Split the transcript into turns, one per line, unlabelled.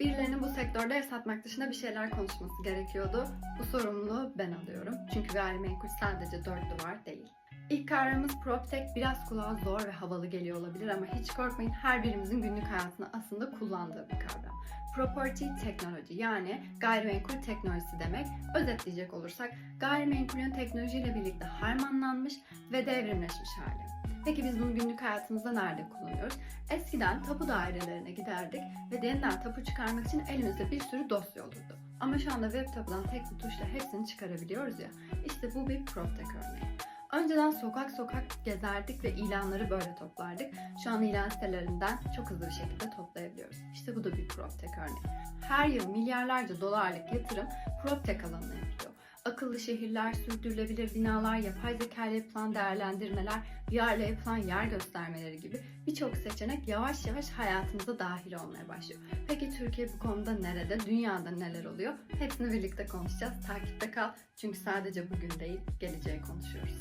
Birilerinin bu sektörde ev satmak dışında bir şeyler konuşması gerekiyordu. Bu sorumluluğu ben alıyorum. Çünkü gayrimenkul sadece dört duvar değil. İlk kavramımız PropTech biraz kulağa zor ve havalı geliyor olabilir ama hiç korkmayın her birimizin günlük hayatında aslında kullandığı bir kavram. Property Technology yani gayrimenkul teknolojisi demek. Özetleyecek olursak gayrimenkulün teknolojiyle birlikte harmanlanmış ve devrimleşmiş hali. Peki biz bunu günlük hayatımızda nerede kullanıyoruz? Eskiden tapu dairelerine giderdik ve yeniden tapu çıkarmak için elimizde bir sürü dosya olurdu. Ama şu anda web tapudan tek bir tuşla hepsini çıkarabiliyoruz ya. İşte bu bir PropTech örneği. Önceden sokak sokak gezerdik ve ilanları böyle toplardık. Şu an ilan sitelerinden çok hızlı bir şekilde toplayabiliyoruz. İşte bu da bir PropTech örneği. Her yıl milyarlarca dolarlık yatırım PropTech alanına yapılıyor. Akıllı şehirler, sürdürülebilir binalar, yapay zeka ile yapılan değerlendirmeler, VR ile yapılan yer göstermeleri gibi birçok seçenek yavaş yavaş hayatımıza dahil olmaya başlıyor. Peki Türkiye bu konuda nerede, dünyada neler oluyor? Hepsini birlikte konuşacağız. Takipte kal çünkü sadece bugün değil, geleceği konuşuyoruz.